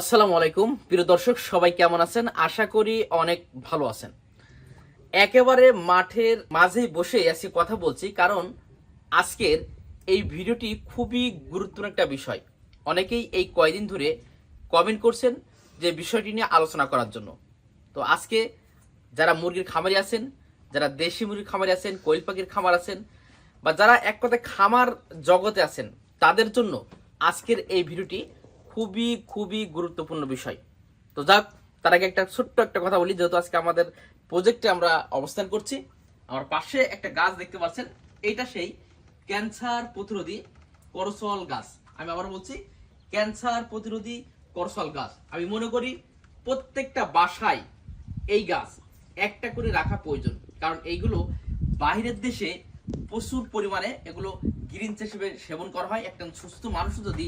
আসসালামু আলাইকুম। প্রিয় দর্শক, সবাই কেমন আছেন? আশা করি অনেক ভালো আছেন। একেবারে মাঠের মাঝেই বসে আছি, কথা বলছি, কারণ আজকের এই ভিডিওটি খুবই গুরুত্বপূর্ণ একটা বিষয়। অনেকেই এই কয়দিন ধরে কমেন্ট করছেন যে বিষয়টি নিয়ে আলোচনা করার জন্য। তো আজকে যারা মুরগির খামারি আছেন, যারা দেশি মুরগির খামারি আছেন, কোয়েল পাখির খামার আছেন, বা যারা এক কথায় খামার জগতে আছেন, তাদের জন্য আজকের এই ভিডিওটি খুবই খুবই গুরুত্বপূর্ণ বিষয়। তো যাক, তার আগে একটা ছোট্ট একটা কথা বলি, যেহেতু আজকে আমাদের প্রজেক্টে আমরা অবস্থান করছি। আমার পাশে একটা গাছ দেখতে পাচ্ছেন, এটা সেই ক্যান্সার প্রতিরোধী করসল গাছ। আমি আবার বলছি, ক্যান্সার প্রতিরোধী করসল গাছ। আমি মনে করি প্রত্যেকটা বাসায় এই গাছ, একটা করে রাখা প্রয়োজন। কারণ এইগুলো বাইরের দেশে প্রচুর পরিমাণে এগুলো গ্রিন চা হিসেবে সেবন করা হয়। একজন সুস্থ মানুষ যদি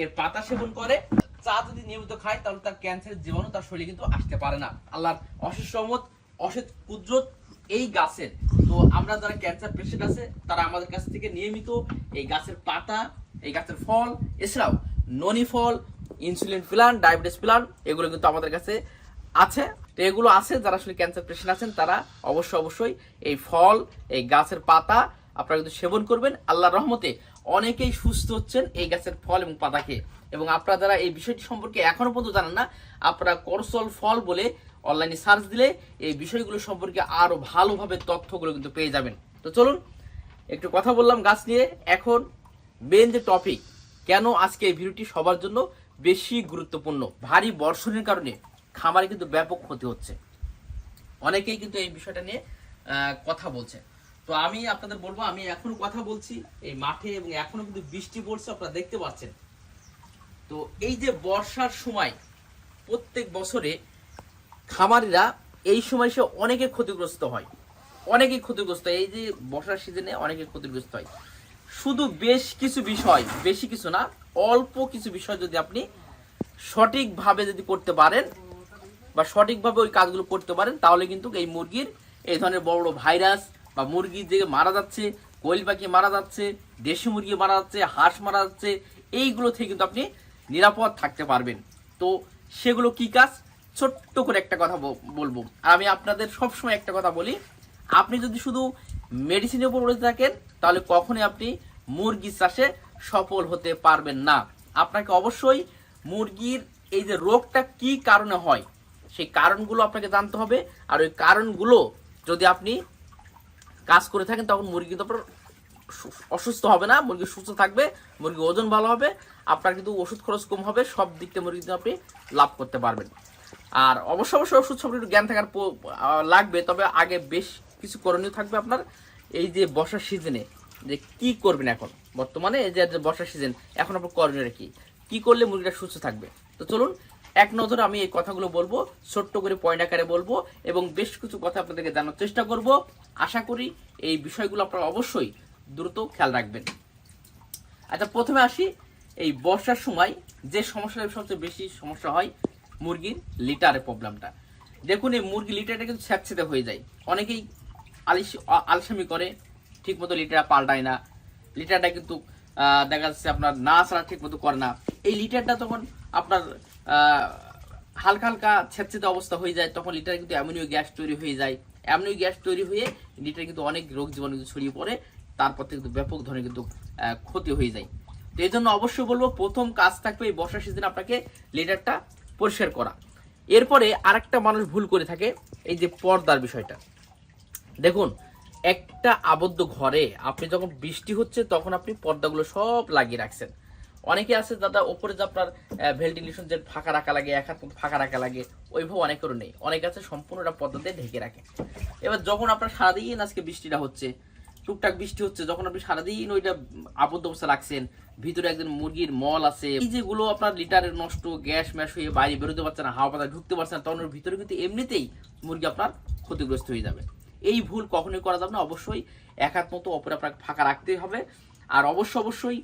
এর পাতা সেবন করে, চা যদি নিয়মিত খায়, তাহলে তার ক্যান্সারের জীবাণু তার শরীরে কিন্তু আসতে পারে না। আল্লাহর অশেষ রহমত, অশেষ কুদরত এই গাছের। তো আমরা যারা ক্যান্সার পেশেন্ট আছে, তারা আমাদের কাছ থেকে নিয়মিত এই গাছের পাতা, এই গাছের ফল, এছাড়াও ননি ফল ইনসুলিন প্লান ডায়াবেটিস প্লান এগুলো কিন্তু আমাদের কাছে আছে। তো এগুলো আছে, যারা আসলে ক্যান্সার পেশেন্ট আছেন, তারা অবশ্যই অবশ্যই এই ফল, এই গাছের পাতা আপনারা কিন্তু সেবন করবেন। আল্লাহর রহমতে অনেকেই সুস্থ হচ্ছেন এই গাছের ফল এবং পাতা খেয়ে। এবং আপনারা যারা এই বিষয়টি সম্পর্কে এখনও পর্যন্ত জানেন না, আপনারা করসল ফল বলে অনলাইনে সার্চ দিলে এই বিষয়গুলো সম্পর্কে আরও ভালোভাবে তথ্যগুলো কিন্তু পেয়ে যাবেন। তো চলুন, একটু কথা বললাম গাছ নিয়ে। এখন মেন যে টপিক কেন আজকে এই ভিডিওটি সবার জন্য বেশি গুরুত্বপূর্ণ, ভারী বর্ষণের কারণে? খামারে কিন্তু ব্যাপক ক্ষতি হচ্ছে। অনেকেই কিন্তু এই বিষয়টা নিয়ে কথা বলছে। তো আমি আপনাদের বলব, আমি এখনও কথা বলছি, এই মাঠে এবং এখনও কিন্তু বৃষ্টি পড়ছে, আপনারা দেখতে পাচ্ছেন। তো এই যে বর্ষার সময়, প্রত্যেক বছরে খামারিরা এই সময় সে অনেকে ক্ষতিগ্রস্ত হয়। অনেকেই ক্ষতিগ্রস্ত এই যে বর্ষার সিজনে অনেকে ক্ষতিগ্রস্ত হয়। শুধু বেশ কিছু বিষয়, বেশি কিছু না, অল্প কিছু বিষয় যদি আপনি সঠিকভাবে যদি করতে পারেন বা সঠিকভাবে ওই কাজগুলো করতে পারেন, তাহলে কিন্তু এই মুরগির এই ধরনের বড় বড় ভাইরাস বা মুরগি যে মারা যাচ্ছে, কোয়েল পাখি মারা যাচ্ছে, দেশি মুরগি মারা যাচ্ছে, হাঁস মারা যাচ্ছে, এইগুলো থেকে কিন্তু আপনি নিরাপদ থাকতে পারবেন। তো সেগুলো কি কাজ? ছোট্ট করে একটা কথা বলব। আর আমি আপনাদের সবসময় একটা কথা বলি, আপনি যদি শুধু মেডিসিনের উপর পড়ে থাকেন, তাহলে কখনোই আপনি মুরগি চাষে সফল হতে পারবেন না। আপনাকে অবশ্যই মুরগির এই যে রোগটা কি কারণে হয় সেই কারণগুলো আপনাকে জানতে হবে। আর ওই কারণগুলো যদি আপনি কাজ করে থাকেন, তখন মুরগি আপনার অসুস্থ হবে না, মুরগি সুস্থ থাকবে মুরগির ওজন ভালো হবে, আপনার কিন্তু ওষুধ খরচ কম হবে, সব দিক থেকে মুরগি কিন্তু আপনি লাভ করতে পারবেন। আর অবশ্য অবশ্যই ওষুধ সম্পর্কে একটু জ্ঞান থাকার লাগবে, তবে আগে বেশ কিছু করণীয় থাকবে আপনার। এই যে বর্ষার সিজনে যে কি করবেন এখন? বর্তমানে এই যে বর্ষার সিজন এখন আপনার করণীয় কি? কি করলে মুরগিটা সুস্থ থাকবে? তো চলুন এক নজরে আমি এই কথাগুলো বলব, ছোট্ট করে পয়েন্ট আকারে বলব এবং বেশ কিছু কথা আপনাদেরকে জানার চেষ্টা করব। আশা করি এই বিষয়গুলো আপনারা অবশ্যই দ্রুত খেয়াল রাখবেন। আচ্ছা প্রথমে আসি এই বর্ষার সময় যে সমস্যাটা সবচেয়ে বেশি সমস্যা হয় মুরগির লিটারের প্রবলেমটা দেখুন, এই মুরগি লিটারটা কিন্তু স্যাঁতসেঁতে হয়ে যায়। অনেকেই আলিস আলসামি করে ঠিক মতো লিটার পাল্টায় না। লিটারটা কিন্তু দেখা যাচ্ছে আপনার না ছাড়া ঠিক মতো করে না। এই লিটারটা তখন আপনার হালকা হালকা ছেঁচেতে অবস্থা হয়ে যায়, তখন লিটারে কিন্তু অ্যামোনিয় গ্যাস তৈরি হয়ে যায়। অ্যামোনিয় গ্যাস তৈরি হয়ে লিটারে কিন্তু অনেক রোগ জীবাণু কিন্তু ছড়িয়ে পড়ে, তারপর থেকে কিন্তু ব্যাপক ধরনের কিন্তু ক্ষতি হয়ে যায়। তো এই জন্য অবশ্যই বলব, প্রথম কাজ থাকবে এই বর্ষার সিজনে আপনাকে লিটারটা পরিষ্কার করা। এরপরে আরেকটা মানুষ ভুল করে থাকে, এই যে পর্দার বিষয়টা। দেখুন, একটা আবদ্ধ ঘরে আপনি যখন বৃষ্টি হচ্ছে, তখন আপনি পর্দাগুলো সব লাগিয়ে রাখছেন। অনেকে আছে দাদা, ওপরে যে আপনার ভেন্টিলেশন যে ফাঁকা রাখা লাগে, এক হাত ফাঁকা রাখা লাগে, ওইভাবে অনেকেরও নেই। অনেকে আছে সম্পূর্ণটা পর্দা দিয়ে ঢেকে রাখে। এবার যখন আপনার সারাদিন আজকে বৃষ্টিটা হচ্ছে, টুকটাক বৃষ্টি হচ্ছে, যখন আপনি সারাদিন ওইটা আবদ্ধ অবস্থা রাখছেন, ভিতরে একজন মুরগির মল আছে, এই যেগুলো আপনার লিটারের নষ্ট গ্যাস ম্যাশ হয়ে বাইরে বেরোতে পারছে না, হাওয়া পাতা ঢুকতে পারছে না, তখন ওর ভিতরে কিন্তু এমনিতেই মুরগি আপনার ক্ষতিগ্রস্ত হয়ে যাবে। এই ভুল কখনোই করা যাবে না। অবশ্যই এক হাত মতো অপরে আপনাকে ফাঁকা রাখতেই হবে। আর অবশ্য অবশ্যই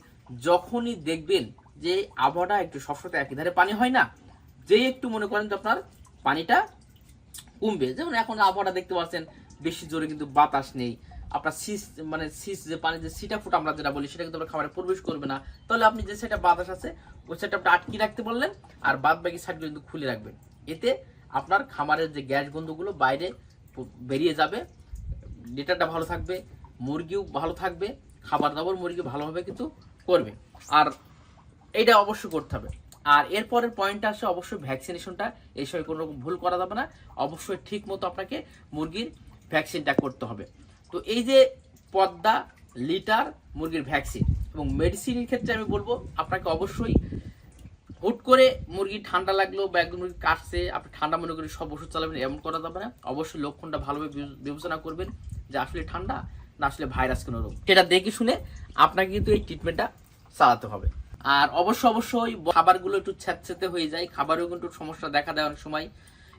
যখনই দেখবেন যে আবহাওয়াটা একটু সবসময় একই ধারে পানি হয় না যেই একটু মনে করেন যে আপনার পানিটা কমবে। যেমন এখন আবহাওয়াটা দেখতে পাচ্ছেন, বেশি জোরে কিন্তু বাতাস নেই। আপনার সিস মানে সিস যে পানি যে সিটা ফুট আমরা যেটা বলি, সেটা কিন্তু আপনার খাবারে প্রবেশ করবে না। তাহলে আপনি যে সেটা বাতাস আছে, ওই সাইডটা আপনি আটকে রাখতে পারলেন আর বাদ বাকি সাইডগুলো কিন্তু খুলে রাখবেন। এতে আপনার খামারের যে গ্যাস গন্ধগুলো বাইরে বেরিয়ে যাবে লিটারটা ভালো থাকবে, মুরগিও ভালো থাকবে, খাবার দাবার মুরগি ভালোভাবে কিন্তু করবে। আর এটা অবশ্যই করতে হবে। আর এরপরের পয়েন্টটা আসে অবশ্যই ভ্যাকসিনেশনটা এই সময় কোনো রকম ভুল করা যাবে না। অবশ্যই ঠিক মতো আপনাকে মুরগির ভ্যাকসিনটা করতে হবে। তো এই যে পদ্মা, লিটার মুরগির ভ্যাকসিন এবং মেডিসিনের ক্ষেত্রে আমি বলব, আপনাকে অবশ্যই হুট করে মুরগি ঠান্ডা লাগল বা একদম মুরগি কাটছে, আপনি ঠান্ডা মনে করে সব ওষুধ চালাবেন, এমন করা যাবে না। অবশ্যই লক্ষণটা ভালোভাবে বিবেচনা করবেন যে আসলে ঠান্ডা না আসলে ভাইরাস কোনো রোগ। সেটা দেখে শুনে আপনাকে কিন্তু এই ট্রিটমেন্টটা চালাতে হবে। আর অবশ্য অবশ্যই খাবারগুলো একটু ছ্যাঁতস্যাঁতে হয়ে যায়, খাবারেও কিন্তু সমস্যা দেখা দেয় অনেক সময়।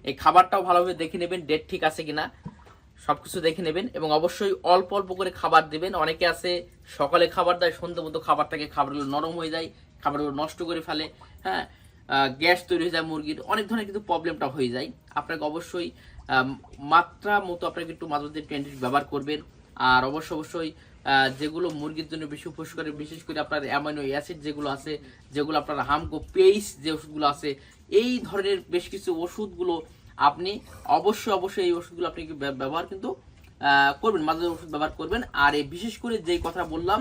এই খাবারটাও ভালোভাবে দেখে নেবেন ডেট ঠিক আছে কিনা, সবকিছু দেখে নেবেন এবং অবশ্যই অল্প অল্প করে খাবার দেবেন। অনেকে আছে, সকালে খাবার দেয় সন্ধ্যে মতো খাবারটাকে খাবারগুলো নরম হয়ে যায়, খাবারগুলো নষ্ট করে ফেলে হ্যাঁ গ্যাস তৈরি হয়ে যায়, মুরগির অনেক ধরনের কিন্তু প্রবলেমটা হয়ে যায়। আপনাকে অবশ্যই মাত্রা মতো আপনাকে একটু মাত্রা দিয়ে টোয়েন্টি ব্যবহার করবেন। আর অবশ্য অবশ্যই যেগুলো মুরগির জন্য বেশি উপকারী, বিশেষ করে আপনার অ্যামাইনো অ্যাসিড যেগুলো আছে, যেগুলো আপনার হামকো পেইস যে ওষুধগুলো আছে, এই ধরনের বেশ কিছু ওষুধগুলো আপনি অবশ্যই অবশ্যই এই ওষুধগুলো আপনি ব্যবহার কিন্তু করবেন, মাঝে ওষুধ ব্যবহার করবেন। আর এই বিশেষ করে যেই কথা বললাম,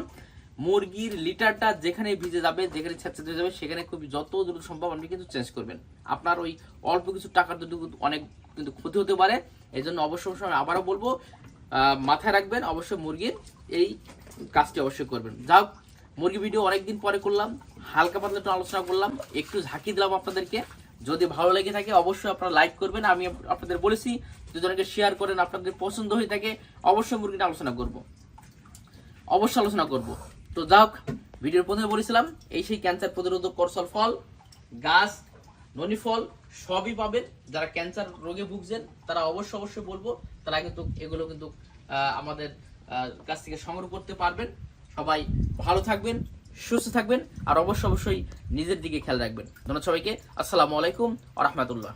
মুরগির লিটারটা যেখানে ভিজে যাবে, যেখানে ছেঁচে হয়ে যাবে, সেখানে খুব যত দ্রুত সম্ভব আপনি কিন্তু চেঞ্জ করবেন। আপনার ওই অল্প কিছু টাকার কিন্তু অনেক কিন্তু ক্ষতি হতে পারে। এই জন্য অবশ্যই আবারও বলব মাথায় রাখবেন, অবশ্যই মুরগির এই কাজটি অবশ্যই করবেন। যাও মুরগি ভিডিও অনেকদিন পরে করলাম, হালকা পাতলা একটু আলোচনা করলাম, একটু ঝাঁকি দিলাম আপনাদেরকে। যদি ভালো লেগে থাকে, অবশ্যই আপনারা লাইক করবেন। আমি আপনাদের বলেছি, যদি অনেকে শেয়ার করেন, আপনাদের পছন্দ হয়ে থাকে, অবশ্যই মুরগিটা আলোচনা করব। অবশ্যই আলোচনা করব। তো যাক ভিডিওর প্রথমে বলেছিলাম, এই সেই ক্যান্সার প্রতিরোধক করসল ফল, গাছ, ননি ফল সবই পাবেন। যারা ক্যান্সার রোগে ভুগছেন, তারা অবশ্য অবশ্যই বলব, তারা কিন্তু এগুলো কিন্তু আমাদের কাছ থেকে সংগ্রহ করতে পারবেন। সবাই ভালো থাকবেন, সুস্থ থাকবেন, আর অবশ্য অবশ্যই নিজের দিকে খেয়াল রাখবেন। ধন্যবাদ সবাইকে। আসসালামু আলাইকুম আ রহমতুল্লাহ।